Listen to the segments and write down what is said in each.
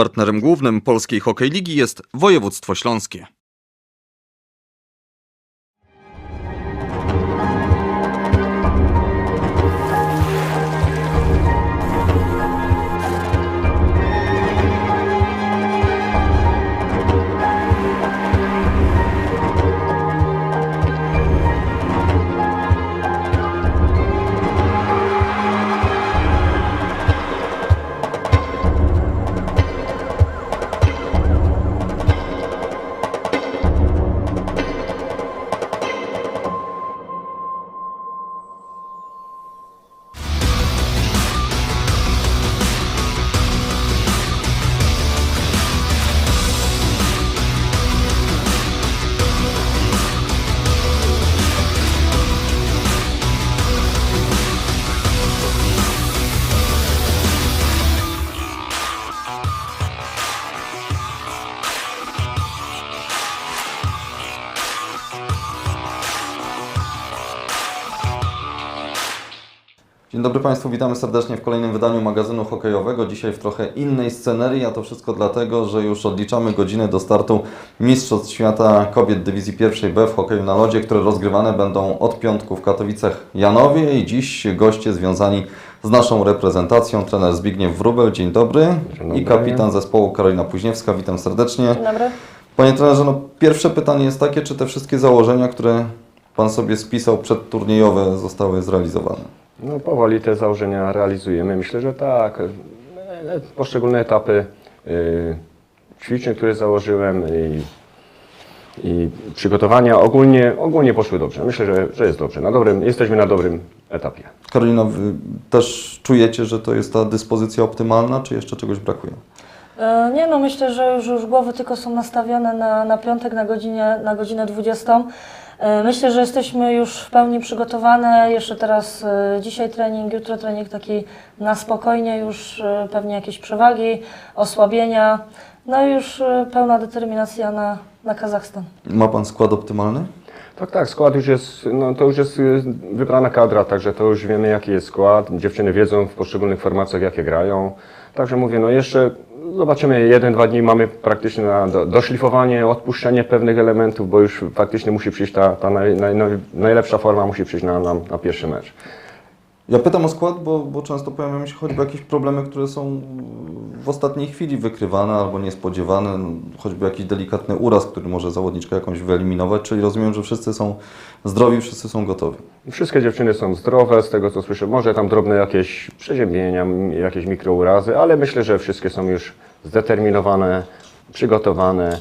Partnerem głównym Polskiej Hokej Ligi jest województwo śląskie. Dzień dobry Państwu, witamy serdecznie w kolejnym wydaniu magazynu hokejowego. Dzisiaj w trochę innej scenerii, a to wszystko dlatego, że już odliczamy godzinę do startu Mistrzostw Świata Kobiet Dywizji Pierwszej B w hokeju na lodzie, które rozgrywane będą od piątku w Katowicach Janowie i dziś goście związani z naszą reprezentacją, trener Zbigniew Wróbel, dzień dobry, Dzień dobry. i kapitan zespołu Karolina Późniewska, witam serdecznie. Dzień dobry. Panie trenerze, no pierwsze pytanie jest takie, czy te wszystkie założenia, które Pan sobie spisał przedturniejowe zostały zrealizowane? No powoli te założenia realizujemy. Myślę, że tak. Poszczególne etapy y, ćwiczeń, które założyłem i, i przygotowania ogólnie, ogólnie poszły dobrze. Myślę, że, że jest dobrze. Na dobrym, jesteśmy na dobrym etapie. Karolina, wy też czujecie, że to jest ta dyspozycja optymalna, czy jeszcze czegoś brakuje? E, Nie no, myślę, że już, już głowy tylko są nastawione na, na piątek na, godzinie, na godzinę 20. E, Myślę, że jesteśmy już w pełni przygotowane. Jeszcze teraz e, dzisiaj trening, jutro trening taki na spokojnie, już e, pewnie jakieś przewagi, osłabienia. No i już pełna determinacja na, na Kazachstan. Ma Pan skład optymalny? Tak, tak, skład już jest, no to już jest wybrana kadra, także to już wiemy jaki jest skład. Dziewczyny wiedzą w poszczególnych formacjach jakie grają. Także mówię, no jeszcze zobaczymy, jeden, dwa dni mamy praktycznie na do, doszlifowanie, odpuszczenie pewnych elementów, bo już faktycznie musi przyjść ta, ta naj, naj, naj, najlepsza forma musi przyjść na, na pierwszy mecz. Ja pytam o skład, bo, bo często pojawiają się choćby jakieś problemy, które są w ostatniej chwili wykrywane albo niespodziewane, no, choćby jakiś delikatny uraz, który może zawodniczkę jakąś wyeliminować, czyli rozumiem, że wszyscy są zdrowi, wszyscy są gotowi. Wszystkie dziewczyny są zdrowe, z tego co słyszę. Może tam drobne jakieś przeziębienia, jakieś mikrourazy, ale myślę, że wszystkie są już zdeterminowane, przygotowane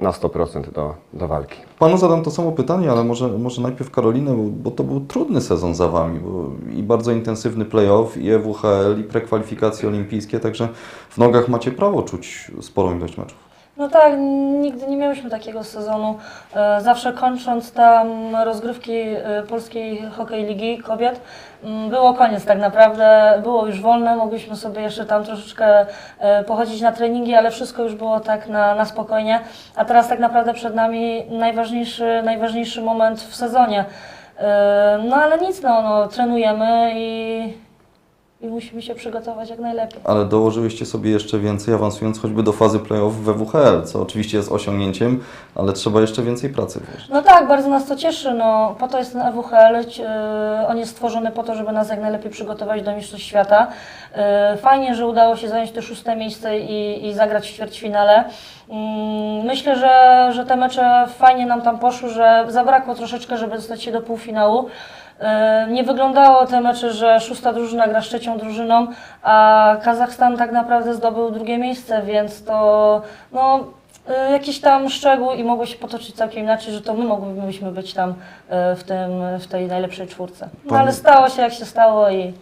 na 100% do, do walki. Panu zadam to samo pytanie, ale może, może najpierw Karolinę, bo, to był trudny sezon za Wami, bo i bardzo intensywny playoff, i EWHL, i prekwalifikacje olimpijskie, także w nogach macie prawo czuć sporą ilość meczów. No tak, nigdy nie miałyśmy takiego sezonu. E, Zawsze kończąc tam rozgrywki e, Polskiej Hokej Ligi Kobiet, m, było koniec tak naprawdę, było już wolne, mogliśmy sobie jeszcze tam troszeczkę e, pochodzić na treningi, ale wszystko już było tak na, na spokojnie. A teraz tak naprawdę przed nami najważniejszy, najważniejszy moment w sezonie. No ale nic, no, no trenujemy i, i musimy się przygotować jak najlepiej. Ale dołożyłyście sobie jeszcze więcej, awansując choćby do fazy playoff we WHL, co oczywiście jest osiągnięciem, ale trzeba jeszcze więcej pracy włożyć. No tak, bardzo nas to cieszy. No, po to jest ten EWHL. Yy, on jest stworzony po to, żeby nas jak najlepiej przygotować do Mistrzostw Świata. Yy, fajnie, że udało się zająć to szóste miejsce i, i zagrać w ćwierćfinale. Yy, myślę, że, że te mecze fajnie nam tam poszły, że zabrakło troszeczkę, żeby dostać się do półfinału. Yy, Nie wyglądało te mecze, że szósta drużyna gra z trzecią drużyną, a Kazachstan tak naprawdę zdobył drugie miejsce, więc to no, y, jakiś tam szczegół i mogło się potoczyć całkiem inaczej, że to my moglibyśmy być tam y, w, tym, w tej najlepszej czwórce. No ale stało się jak się stało i,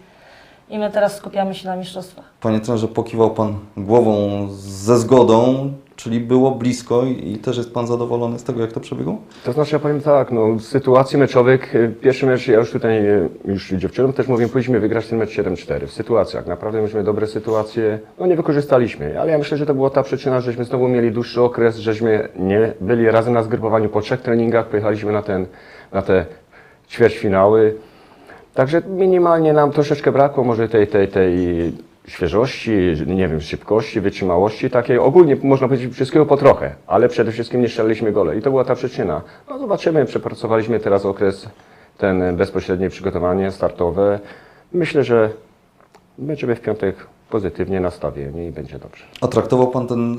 i my teraz skupiamy się na mistrzostwach. Panie trenerze, pokiwał Pan głową ze zgodą, czyli było blisko i, też jest Pan zadowolony z tego, jak to przebiegło? To znaczy, ja powiem tak, no, z sytuacji meczowych, y, pierwszy mecz, ja już tutaj, y, już dziewczynom też mówię, powinniśmy wygrać ten mecz 7-4 w sytuacjach. Naprawdę mieliśmy dobre sytuacje, no nie wykorzystaliśmy, ale ja myślę, że to była ta przyczyna, żeśmy znowu mieli dłuższy okres, żeśmy nie byli razem na zgrupowaniu po trzech treningach, pojechaliśmy na, ten, na te ćwierćfinały. Także minimalnie nam troszeczkę brakło może tej, tej, tej świeżości, nie wiem, szybkości, wytrzymałości takiej. Ogólnie można powiedzieć wszystkiego po trochę, ale przede wszystkim nie strzeliliśmy gole i to była ta przyczyna. No zobaczymy, przepracowaliśmy teraz okres ten bezpośrednie przygotowanie startowe. Myślę, że będziemy w piątek pozytywnie nastawieni i będzie dobrze. A traktował Pan ten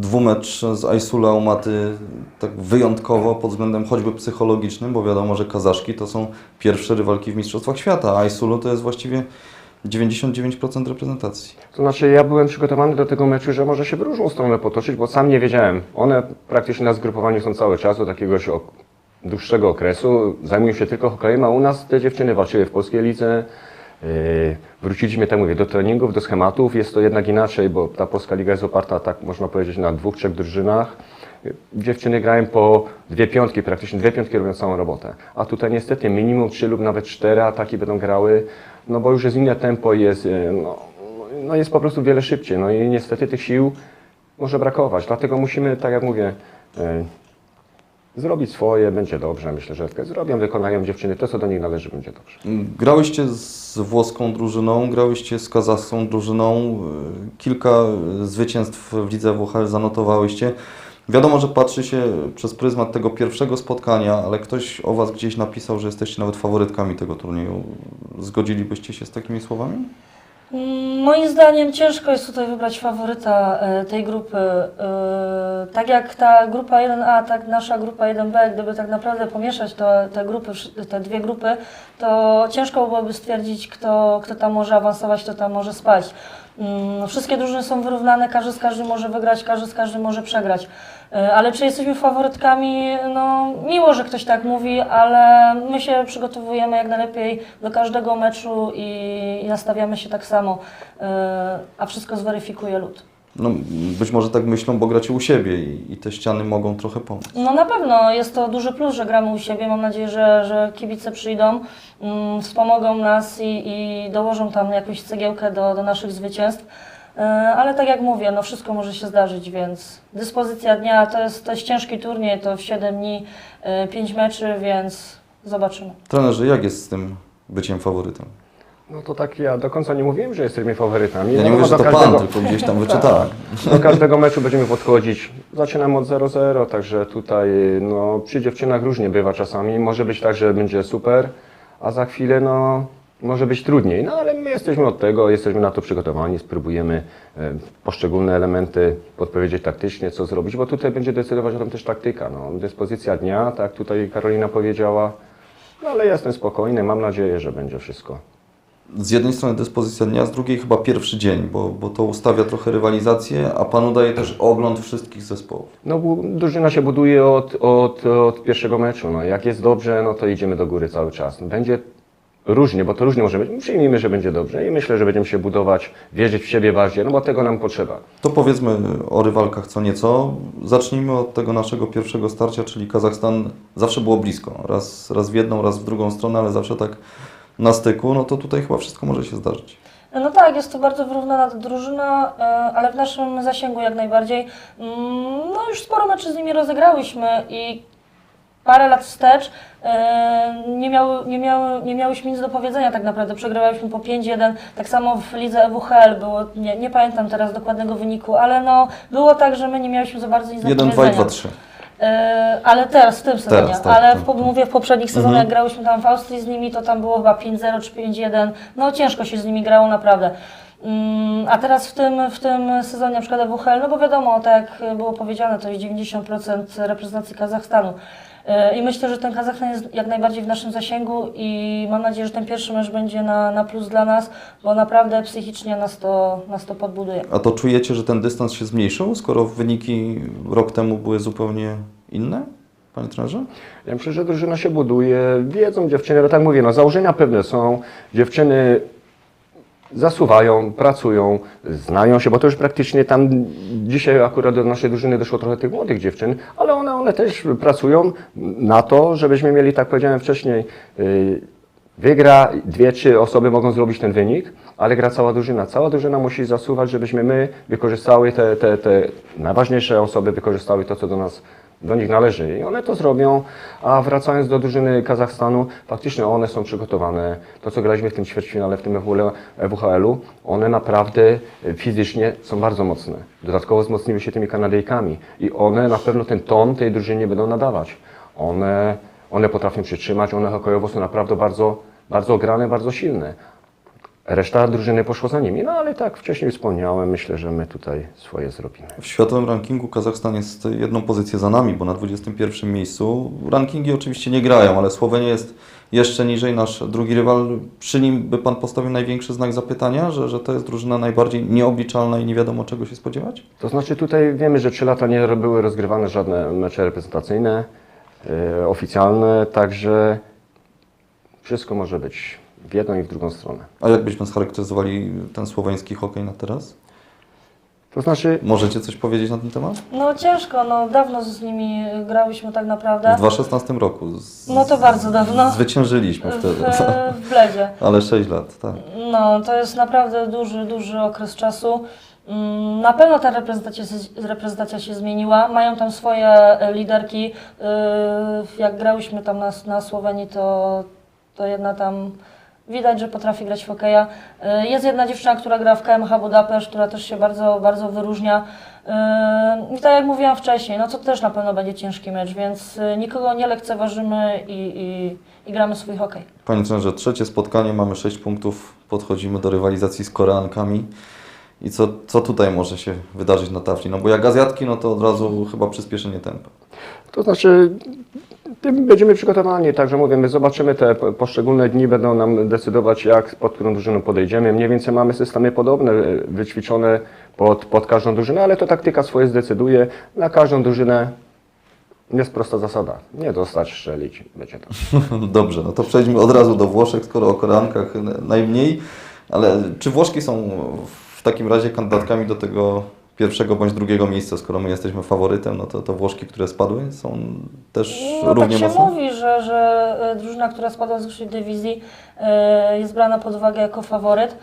dwumecz z Aysula Umaty tak wyjątkowo pod względem choćby psychologicznym, bo wiadomo, że Kazaszki to są pierwsze rywalki w Mistrzostwach Świata, a Aysulu to jest właściwie 99% reprezentacji. To znaczy, ja byłem przygotowany do tego meczu, że może się w różną stronę potoczyć, bo sam nie wiedziałem. One praktycznie na zgrupowaniu są cały czas od jakiegoś dłuższego okresu, zajmują się tylko hokejem, a u nas te dziewczyny walczyły w polskiej lidze. Yy, wróciliśmy, tak mówię, do treningów, do schematów. Jest to jednak inaczej, bo ta polska liga jest oparta, tak można powiedzieć, na dwóch, trzech drużynach. Yy, Dziewczyny grają po dwie piątki, praktycznie dwie piątki robią całą robotę. A tutaj niestety minimum trzy lub nawet cztery ataki będą grały, no bo już jest inne tempo, jest, yy, no, no jest po prostu wiele szybciej. No i niestety tych sił może brakować. Dlatego musimy, tak jak mówię, e, zrobić swoje, będzie dobrze. Myślę, że zrobią, wykonają dziewczyny to, co do nich należy, będzie dobrze. Grałyście z włoską drużyną, grałyście z kazachską drużyną, y, kilka zwycięstw w lidze WHL zanotowałyście. Wiadomo, że patrzy się przez pryzmat tego pierwszego spotkania, ale ktoś o Was gdzieś napisał, że jesteście nawet faworytkami tego turnieju. Zgodzilibyście się z takimi słowami? Moim zdaniem ciężko jest tutaj wybrać faworyta e, tej grupy. E, Tak jak ta grupa 1A, tak nasza grupa 1B, gdyby tak naprawdę pomieszać te, te, grupy, te dwie grupy, to ciężko byłoby stwierdzić, kto, kto tam może awansować, kto tam może spać. Mm, Wszystkie drużyny są wyrównane, każdy z każdym może wygrać, każdy z każdym może przegrać. E, Ale czy jesteśmy faworytkami? No, miło, że ktoś tak mówi, ale my się przygotowujemy jak najlepiej do każdego meczu i, nastawiamy się tak samo, e, a wszystko zweryfikuje lud. No, być może tak myślą, bo gracie u siebie i, i te ściany mogą trochę pomóc. No na pewno jest to duży plus, że gramy u siebie. Mam nadzieję, że, że kibice przyjdą, mm, wspomogą nas i, i dołożą tam jakąś cegiełkę do, do naszych zwycięstw. E, Ale tak jak mówię, no wszystko może się zdarzyć, więc dyspozycja dnia to jest, to jest ciężki turniej, to w 7 dni, 5 meczy, więc zobaczymy. Trenerze, jak jest z tym byciem faworytem? No to tak ja do końca nie mówiłem, że jesteśmy faworytami. Ja nie No, mówię, że to każdego- Pan, tylko gdzieś tam wyczytałem. Do każdego meczu będziemy podchodzić. Zaczynamy od 0-0, także tutaj no, przy dziewczynach różnie bywa czasami. Może być tak, że będzie super, a za chwilę no, może być trudniej. No ale my jesteśmy od tego, jesteśmy na to przygotowani, spróbujemy e, poszczególne elementy podpowiedzieć taktycznie, co zrobić, bo tutaj będzie decydować o tym też taktyka. No, dyspozycja dnia, tak tutaj Karolina powiedziała. No ale jestem spokojny, mam nadzieję, że będzie wszystko. Z jednej strony dyspozycja dnia, z drugiej chyba pierwszy dzień, bo, bo to ustawia trochę rywalizację, a Panu daje też ogląd wszystkich zespołów. No, drużyna się buduje od, od, od pierwszego meczu. No, jak jest dobrze, no to idziemy do góry cały czas. Będzie różnie, bo to różnie może być. Przyjmijmy, że będzie dobrze i myślę, że będziemy się budować, wierzyć w siebie bardziej, no bo tego nam potrzeba. To powiedzmy o rywalkach co nieco. Zacznijmy od tego naszego pierwszego starcia, czyli Kazachstan zawsze było blisko. Raz, raz w jedną, raz w drugą stronę, ale zawsze tak na styku. No to tutaj chyba wszystko może się zdarzyć. No tak, jest to bardzo wyrównana drużyna, e, ale w naszym zasięgu jak najbardziej. Mm, No już sporo meczy z nimi rozegrałyśmy i parę lat wstecz e, nie, miały, nie, miały, nie miałyśmy nic do powiedzenia tak naprawdę. Przegrywałyśmy po 5-1, tak samo w lidze EWHL było, nie, nie pamiętam teraz dokładnego wyniku, ale no było tak, że my nie miałyśmy za bardzo nic do 1, 2 powiedzenia. i 2, 3. E, ale teraz, w tym sezonie. Teraz, tak, ale tak. w, po- mówię, w poprzednich sezonach, Mhm. jak grałyśmy tam w Austrii z nimi, to tam było chyba 5-0 czy 5-1. No ciężko się z nimi grało, naprawdę. Mm, A teraz w tym, w tym sezonie na przykład WHL, no bo wiadomo, tak jak było powiedziane, to jest 90% reprezentacji Kazachstanu. E, I myślę, że ten Kazachstan jest jak najbardziej w naszym zasięgu i mam nadzieję, że ten pierwszy mecz będzie na, na plus dla nas, bo naprawdę psychicznie nas to, nas to podbuduje. A to czujecie, że ten dystans się zmniejszył, skoro wyniki rok temu były zupełnie inne, Panie trenerze? Ja myślę, że drużyna się buduje, wiedzą dziewczyny, no tak mówię, no założenia pewne są, dziewczyny zasuwają, pracują, znają się, bo to już praktycznie tam dzisiaj akurat do naszej drużyny doszło trochę tych młodych dziewczyn, ale one, też pracują na to, żebyśmy mieli, tak powiedziałem wcześniej, yy, wygra, dwie, trzy osoby mogą zrobić ten wynik, ale gra cała drużyna. Cała drużyna musi zasuwać, żebyśmy my wykorzystały te, te, te najważniejsze osoby, wykorzystały to, co do nas do nich należy i one to zrobią, a wracając do drużyny Kazachstanu, faktycznie one są przygotowane. To, co graliśmy w tym ćwierćfinale, w tym EWHL-u, one naprawdę fizycznie są bardzo mocne. Dodatkowo wzmocniły się tymi Kanadyjkami i one na pewno ten ton tej drużynie będą nadawać. One, one potrafią przytrzymać, one hokejowo są naprawdę bardzo, bardzo ograne, bardzo silne. Reszta drużyny poszło za nimi, no ale tak wcześniej wspomniałem, myślę, że my tutaj swoje zrobimy. W światowym rankingu Kazachstan jest jedną pozycję za nami, bo na 21 miejscu. Rankingi oczywiście nie grają, ale Słowenia jest jeszcze niżej. Nasz drugi rywal, przy nim by Pan postawił największy znak zapytania, że, że to jest drużyna najbardziej nieobliczalna i nie wiadomo czego się spodziewać? To znaczy tutaj wiemy, że trzy lata nie były rozgrywane żadne mecze reprezentacyjne, e, oficjalne, także wszystko może być w jedną i w drugą stronę. A jak byśmy scharakteryzowali ten słoweński hokej na teraz? To znaczy, Możecie coś powiedzieć na ten temat? No ciężko, no dawno z nimi grałyśmy tak naprawdę. W 2016 roku. Z, No to bardzo dawno. Zwyciężyliśmy W, wtedy. w Bledzie. Ale 6 lat, tak. No, to jest naprawdę duży, duży okres czasu. Mm, Na pewno ta reprezentacja, się- reprezentacja się zmieniła. Mają tam swoje liderki. Yy, Jak grałyśmy tam na, na Słowenii, to, to jedna tam widać, że potrafi grać w hokeja. Yy, Jest jedna dziewczyna, która gra w KMH Budapeszt, która też się bardzo, bardzo wyróżnia. Yy, I tak jak mówiłam wcześniej, no to też na pewno będzie ciężki mecz, więc yy, nikogo nie lekceważymy i, i, i gramy swój hokej. Panie trenerze, trzecie spotkanie, mamy 6 punktów, podchodzimy do rywalizacji z Koreankami. I co, co tutaj może się wydarzyć na tafli? No bo jak Azjatki, no to od razu chyba przyspieszenie tempa. to znaczy będziemy przygotowani, także mówię, my zobaczymy te po- poszczególne dni, będą nam decydować, jak pod którą drużyną podejdziemy. Mniej więcej mamy systemy podobne, e, wyćwiczone pod, pod każdą drużynę, ale to taktyka swoje zdecyduje. Na każdą drużynę jest prosta zasada. Nie dostać, strzelić, będzie to. Dobrze, no to przejdźmy od razu do Włoszech, skoro o Koreankach n- najmniej. Ale czy Włoszki są w takim razie kandydatkami do tego pierwszego bądź drugiego miejsca, skoro my jesteśmy faworytem, no to, to Włoszki, które spadły, są też No tak równie się mocne? mówi, że, że e, drużyna, która spadła z wyższej dywizji e, jest brana pod uwagę jako faworyt.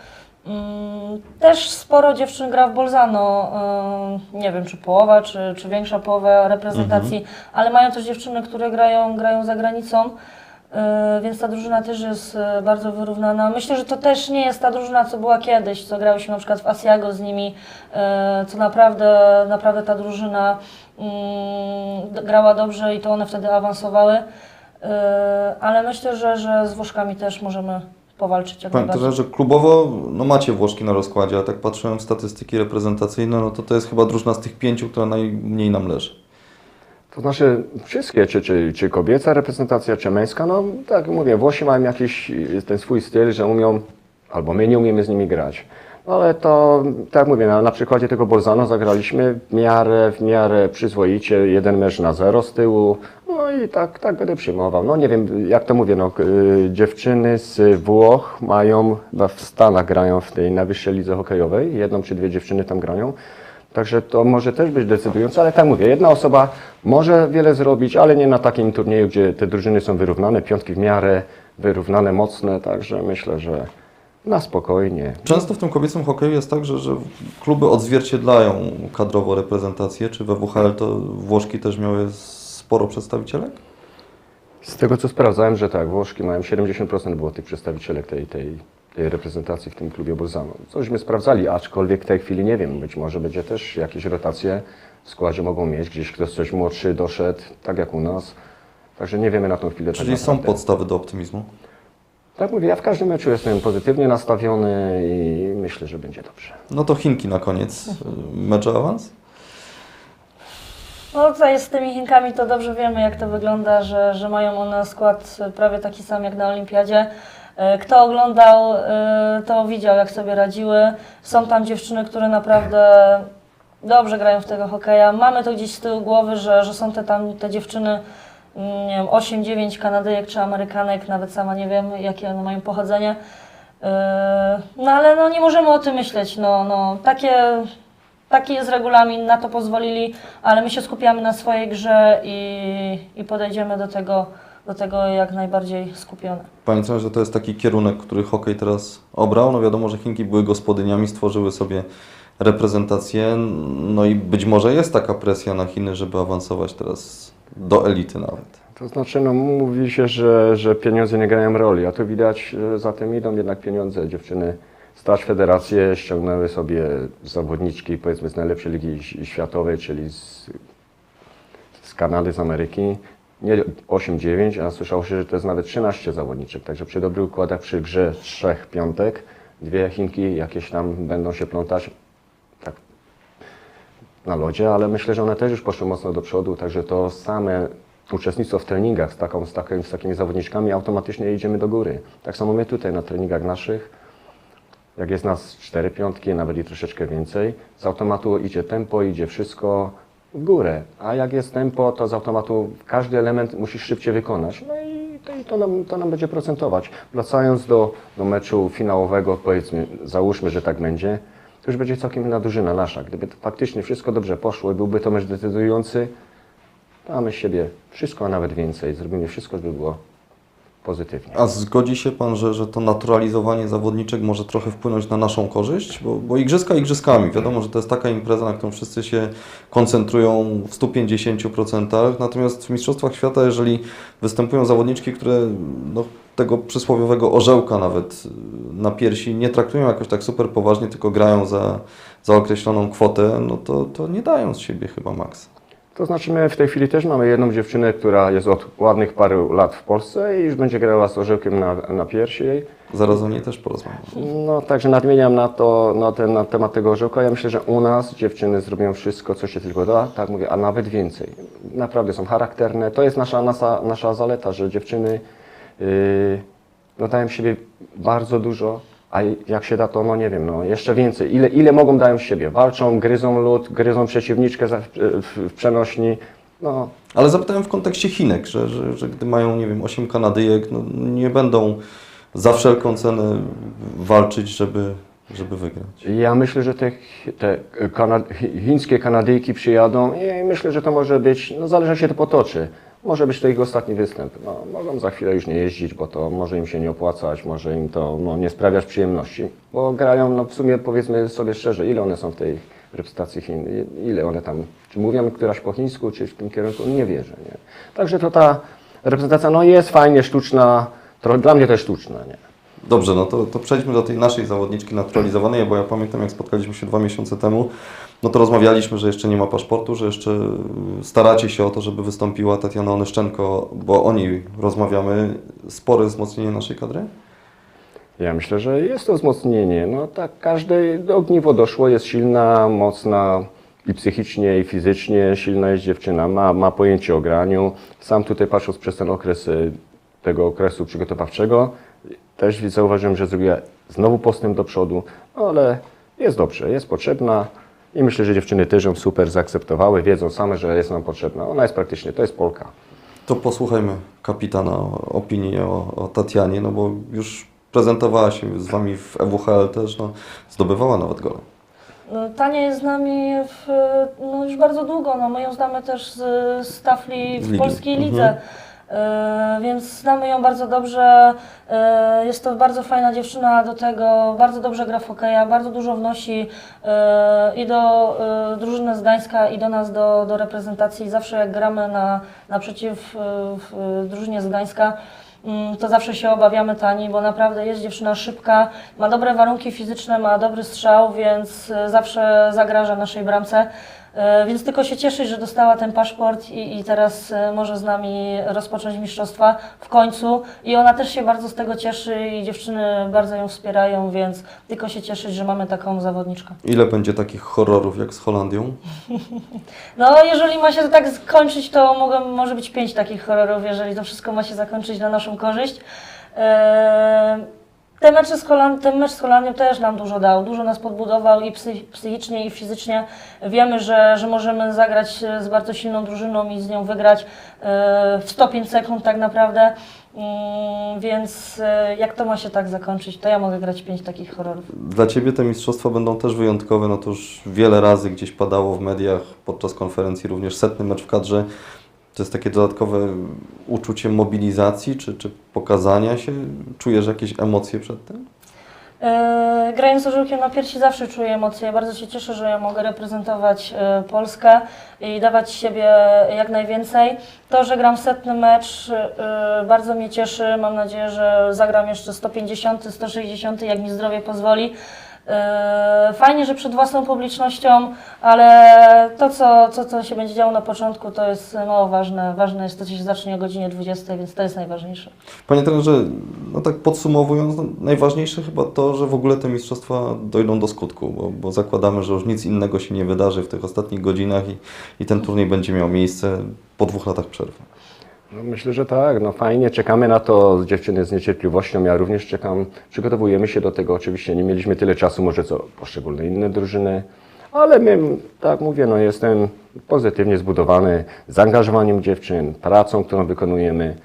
Mm, Też sporo dziewczyn gra w Bolzano, e, nie wiem czy połowa, czy, czy większa połowa reprezentacji, ale mają też dziewczyny, które grają, grają za granicą, więc ta drużyna też jest e, bardzo wyrównana. Myślę, że to też nie jest ta drużyna, co była kiedyś, co grałyśmy na przykład w Asiago z nimi, e, co naprawdę, naprawdę ta drużyna mm, grała dobrze i to one wtedy awansowały. Ale myślę, że, że z Włoszkami też możemy powalczyć jak trenerze, klubowo no macie Włoszki na rozkładzie, a tak patrzyłem w statystyki reprezentacyjne, no to to jest chyba drużyna z tych pięciu, która najmniej nam leży. To znaczy wszystkie, czy, czy, czy kobieca reprezentacja, czy męska, no tak mówię, Włosi mają jakiś ten swój styl, że umią, albo my nie umiemy z nimi grać. No ale to, tak mówię, na, na przykładzie tego Bolzano zagraliśmy w miarę, w miarę przyzwoicie, jeden mecz na zero z tyłu, no i tak, tak będę przyjmował. No nie wiem, jak to mówię, no y, dziewczyny z Włoch mają, w Stanach grają w tej najwyższej lidze hokejowej, jedną czy dwie dziewczyny tam grają. Także to może też być decydujące, ale tak mówię, jedna osoba może wiele zrobić, ale nie na takim turnieju, gdzie te drużyny są wyrównane, piątki w miarę wyrównane, mocne, także myślę, że na spokojnie. Często w tym kobiecym hokeju jest tak, że, że kluby odzwierciedlają kadrowo reprezentację. Czy we WHL to Włoszki też miały sporo przedstawicielek? Z tego co sprawdzałem, że tak, Włoszki mają 70% było tych przedstawicielek tej, tej, tej reprezentacji w tym klubie Bolzano. Cośmy sprawdzali, aczkolwiek w tej chwili nie wiem, być może będzie też jakieś rotacje w składzie mogą mieć, gdzieś ktoś coś młodszy doszedł, tak jak u nas. Także nie wiemy na tą chwilę. Czyli tak są podstawy do optymizmu? Tak mówię, ja w każdym meczu jestem pozytywnie nastawiony i myślę, że będzie dobrze. No to Chinki na koniec. Mecz awans? No tutaj z tymi Chinkami to dobrze wiemy, jak to wygląda, że, że mają one skład prawie taki sam jak na Olimpiadzie. E, Kto oglądał, e, to widział, jak sobie radziły. Są tam dziewczyny, które naprawdę dobrze grają w tego hokeja. Mamy to gdzieś z tyłu głowy, że, że są te tam te dziewczyny, mm, nie wiem, 8-9 Kanadyjek czy Amerykanek, nawet sama nie wiem, jakie one mają pochodzenie. E, No ale no, nie możemy o tym myśleć. No, no, takie, taki jest regulamin, na to pozwolili, ale my się skupiamy na swojej grze i, i podejdziemy do tego, do tego jak najbardziej skupione. Panie trenerze, to jest taki kierunek, który hokej teraz obrał. No wiadomo, że Chinki były gospodyniami, stworzyły sobie reprezentację. No i być może jest taka presja na Chiny, żeby awansować teraz do elity nawet. To znaczy, no, mówi się, że, że pieniądze nie grają roli, a tu widać, że za tym idą jednak pieniądze. Dziewczyny stać federacje, ściągnęły sobie zawodniczki, powiedzmy, z najlepszej ligi światowej, czyli z, z Kanady, z Ameryki. Nie 8-9, a słyszało się, że to jest nawet 13 zawodniczek. Także przy dobrych układach, przy grze trzech piątek, dwie Chinki jakieś tam będą się plątać. Tak na lodzie, ale myślę, że one też już poszły mocno do przodu, także to same uczestnictwo w treningach z, taką, z, takim, z takimi zawodniczkami automatycznie idziemy do góry. Tak samo my tutaj na treningach naszych, jak jest nas cztery piątki, nawet i troszeczkę więcej, z automatu idzie tempo, idzie wszystko w górę, a jak jest tempo, to z automatu każdy element musisz szybciej wykonać. No i to, i to, nam, to nam będzie procentować. Wracając do, do meczu finałowego, powiedzmy, załóżmy, że tak będzie, to już będzie całkiem inna drużyna nasza. Gdyby faktycznie wszystko dobrze poszło i byłby to mecz decydujący, damy siebie wszystko, a nawet więcej. Zrobimy wszystko, żeby było pozytywnie. A zgodzi się Pan, że, że to naturalizowanie zawodniczek może trochę wpłynąć na naszą korzyść? Bo, bo igrzyska igrzyskami. Wiadomo, że to jest taka impreza, na którą wszyscy się koncentrują w 150%. Natomiast w Mistrzostwach Świata, jeżeli występują zawodniczki, które no, tego przysłowiowego orzełka nawet y, na piersi nie traktują jakoś tak super poważnie, tylko grają za, za określoną kwotę, no to, to nie dają z siebie chyba maks. To znaczy my w tej chwili też mamy jedną dziewczynę, która jest od ładnych paru lat w Polsce i już będzie grała z orzełkiem na, na piersi. Zaraz o niej też porozmawiam. No także nadmieniam na to, na, ten, na temat tego orzełka. Ja myślę, że u nas dziewczyny zrobią wszystko, co się tylko da, tak mówię, a nawet więcej. Naprawdę są charakterne. To jest nasza, nasza, nasza zaleta, że dziewczyny yy, no dają siebie bardzo dużo, a jak się da, to no nie wiem, no jeszcze więcej. Ile, ile mogą dają z siebie? Walczą, gryzą lód, gryzą przeciwniczkę za- w, w, przenośni. No, Ale zapytałem w kontekście Chinek, że, że, że gdy mają, nie wiem, 8 Kanadyjek, no, nie będą za wszelką cenę walczyć, żeby, żeby wygrać. Ja myślę, że te, te kana, chi- chińskie Kanadyjki przyjadą i myślę, że to może być, no zależy jak się to potoczy. Może być to ich ostatni występ. No, mogą za chwilę już nie jeździć, bo to może im się nie opłacać, może im to no, nie sprawiać przyjemności. Bo grają, no w sumie powiedzmy sobie szczerze, ile one są w tej reprezentacji Chin, ile one tam, czy mówią któraś po chińsku, czy w tym kierunku, nie wierzę. Nie? Także to ta reprezentacja no, jest fajnie sztuczna, trochę, dla mnie to jest sztuczna. Nie? Dobrze, no to, to przejdźmy do tej naszej zawodniczki naturalizowanej, bo ja pamiętam jak spotkaliśmy się dwa miesiące temu, no to rozmawialiśmy, że jeszcze nie ma paszportu, że jeszcze staracie się o to, żeby wystąpiła Tatiana Onyszczenko, bo o niej rozmawiamy. Spore wzmocnienie naszej kadry? Ja myślę, że jest to wzmocnienie. No tak, każde ogniwo doszło, jest silna, mocna i psychicznie, i fizycznie. Silna jest dziewczyna, ma, ma pojęcie o graniu. Sam tutaj patrząc przez ten okres y, tego okresu przygotowawczego, też zauważyłem, że zrobiła znowu postęp do przodu, no ale jest dobrze, jest potrzebna. I myślę, że dziewczyny też ją super zaakceptowały, wiedzą same, że jest nam potrzebna. Ona jest praktycznie, to jest Polka. To posłuchajmy kapitana opinii o, o Tatianie, no bo już prezentowała się z Wami w EWHL też, no, zdobywała nawet gole. No, Tania jest z nami w, no, już bardzo długo. No, my ją znamy też z, z tafli w ligi. polskiej Mhm. lidze. E, więc znamy ją bardzo dobrze. E, jest to bardzo fajna dziewczyna do tego, bardzo dobrze gra w hokeja, bardzo dużo wnosi e, i do e, drużyny z Gdańska i do nas, do, do reprezentacji. Zawsze jak gramy na, naprzeciw e, w drużynie z Gdańska, Mm, to zawsze się obawiamy Tani, bo naprawdę jest dziewczyna szybka, ma dobre warunki fizyczne, ma dobry strzał, więc e, zawsze zagraża naszej bramce. E, Więc tylko się cieszyć, że dostała ten paszport i, i teraz e, może z nami rozpocząć mistrzostwa w końcu. I ona też się bardzo z tego cieszy i dziewczyny bardzo ją wspierają, więc tylko się cieszyć, że mamy taką zawodniczkę. Ile będzie takich horrorów jak z Holandią? No, jeżeli ma się to tak skończyć, to mogą, może być pięć takich horrorów, jeżeli to wszystko ma się zakończyć na naszą korzyść. Eee, te mecze z Holand- ten mecz z Holandią też nam dużo dał, dużo nas podbudował i psy, psychicznie, i fizycznie. Wiemy, że, że możemy zagrać e, z bardzo silną drużyną i z nią wygrać e, w 105 sekund tak naprawdę. Mm, więc e, jak to ma się tak zakończyć, to ja mogę grać pięć takich horrorów. Dla Ciebie te mistrzostwa będą też wyjątkowe, no to już wiele razy gdzieś padało w mediach, podczas konferencji również setny mecz w kadrze. To jest takie dodatkowe uczucie mobilizacji czy, czy pokazania się? Czujesz jakieś emocje przed tym? E, Grając z Orzełkiem na piersi zawsze czuję emocje. Bardzo się cieszę, że ja mogę reprezentować e, Polskę i dawać siebie jak najwięcej. To, że gram setny mecz e, bardzo mnie cieszy. Mam nadzieję, że zagram jeszcze 150, 160, jak mi zdrowie pozwoli. E, Fajnie, że przed własną publicznością, ale to, co, co, co się będzie działo na początku, to jest mało ważne. Ważne jest to, co się zacznie o godzinie 20, więc to jest najważniejsze. Panie trenerze, no tak podsumowując, no najważniejsze chyba to, że w ogóle te mistrzostwa dojdą do skutku, bo, bo zakładamy, że już nic innego się nie wydarzy w tych ostatnich godzinach i, i ten turniej będzie miał miejsce po dwóch latach przerwy. No myślę, że tak. No fajnie, czekamy na to dziewczyny z niecierpliwością. Ja również czekam. Przygotowujemy się do tego. Oczywiście nie mieliśmy tyle czasu, może co poszczególne inne drużyny, ale my, tak mówię, no jestem pozytywnie zbudowany zaangażowaniem dziewczyn, pracą, którą wykonujemy.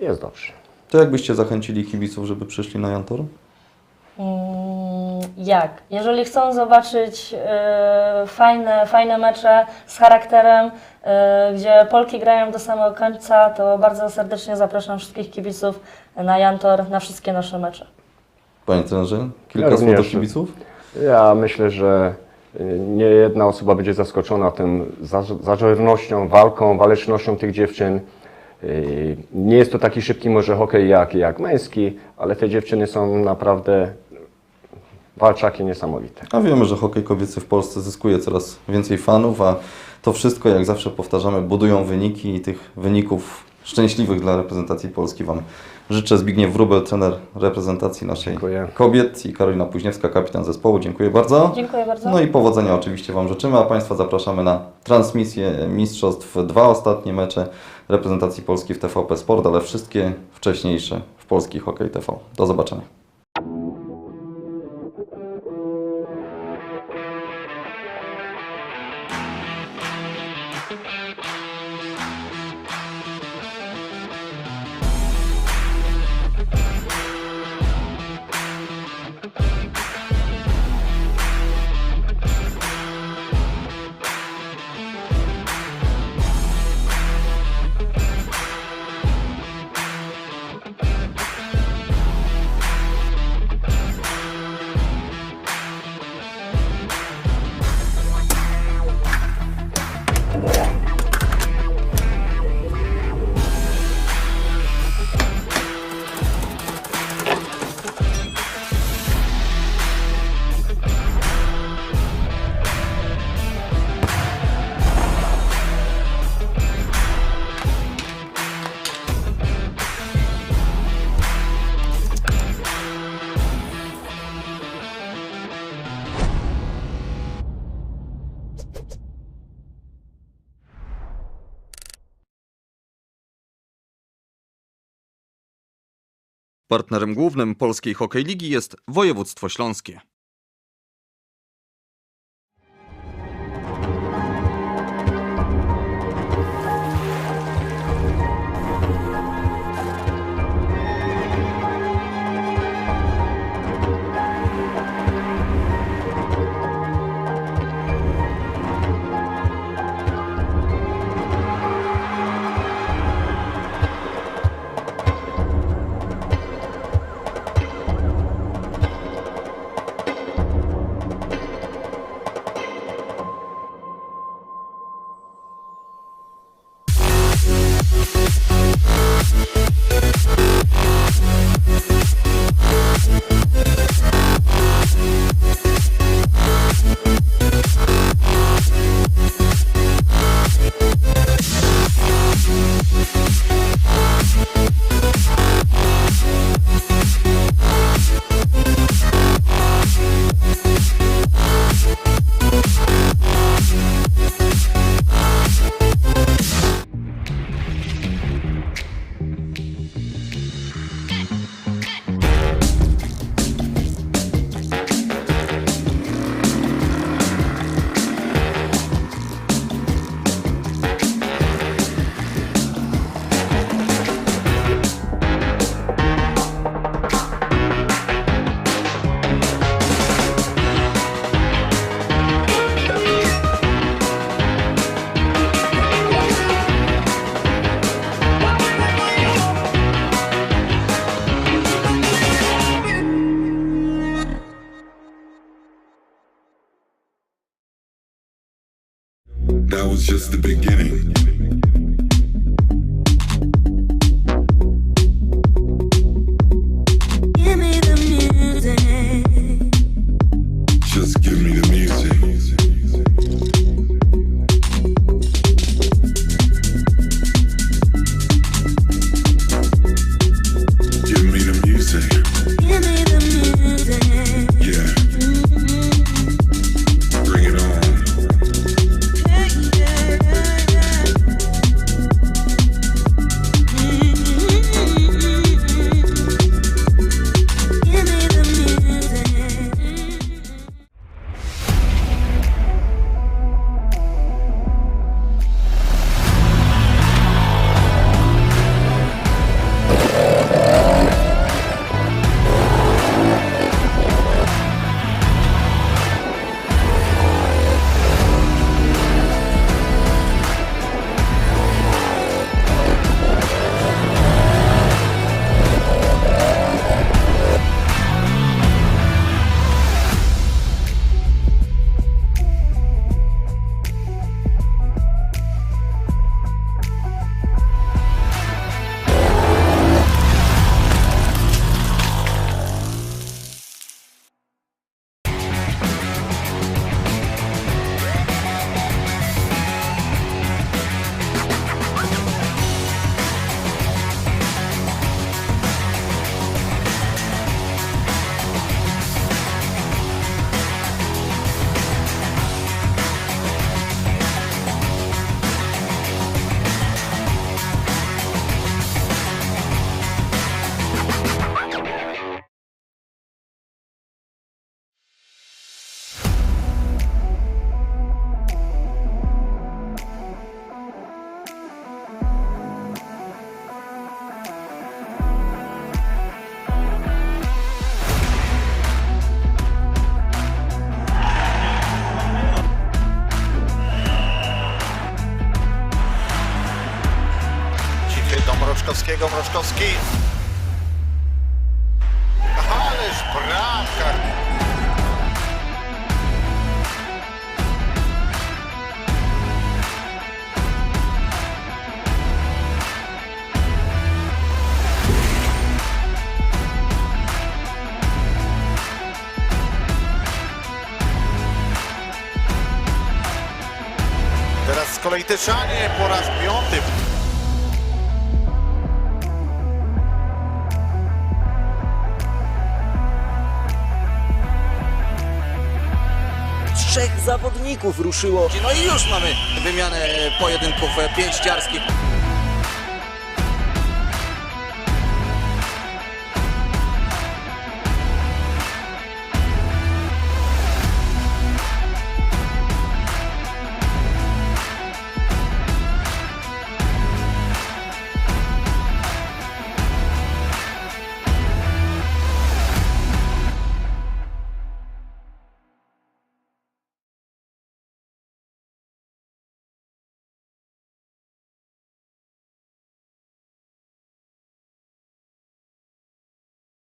Jest dobrze. To jakbyście zachęcili kibiców, żeby przyszli na Jantor? Mm, Jak? Jeżeli chcą zobaczyć e, fajne, fajne mecze z charakterem, gdzie Polki grają do samego końca, to bardzo serdecznie zapraszam wszystkich kibiców na Jantor, na wszystkie nasze mecze. Panie trenerze, kilka Ja słów do kibiców? Ja myślę, że y, nie jedna osoba będzie zaskoczona tym za- zażarnością, walką, walecznością tych dziewczyn. Y, Nie jest to taki szybki może hokej jak, jak męski, ale te dziewczyny są naprawdę walczaki niesamowite. A wiemy, że hokej kobiecy w Polsce zyskuje coraz więcej fanów, a to wszystko, jak zawsze powtarzamy, budują wyniki i tych wyników szczęśliwych dla reprezentacji Polski Wam życzę. Zbigniew Wróbel, trener reprezentacji naszej Dziękuję. kobiet i Karolina Późniewska, kapitan zespołu. Dziękuję bardzo. Dziękuję bardzo. No i powodzenia oczywiście Wam życzymy, a Państwa zapraszamy na transmisję mistrzostw. Dwa ostatnie mecze reprezentacji Polski w TVP Sport, ale wszystkie wcześniejsze w Polski Hokej TV. Do zobaczenia. Partnerem głównym Polskiej Hokej Ligi jest województwo śląskie. That was just the beginning. Kolei Tyszanie po raz piąty trzech zawodników ruszyło. No i już mamy wymianę pojedynków pięściarskich.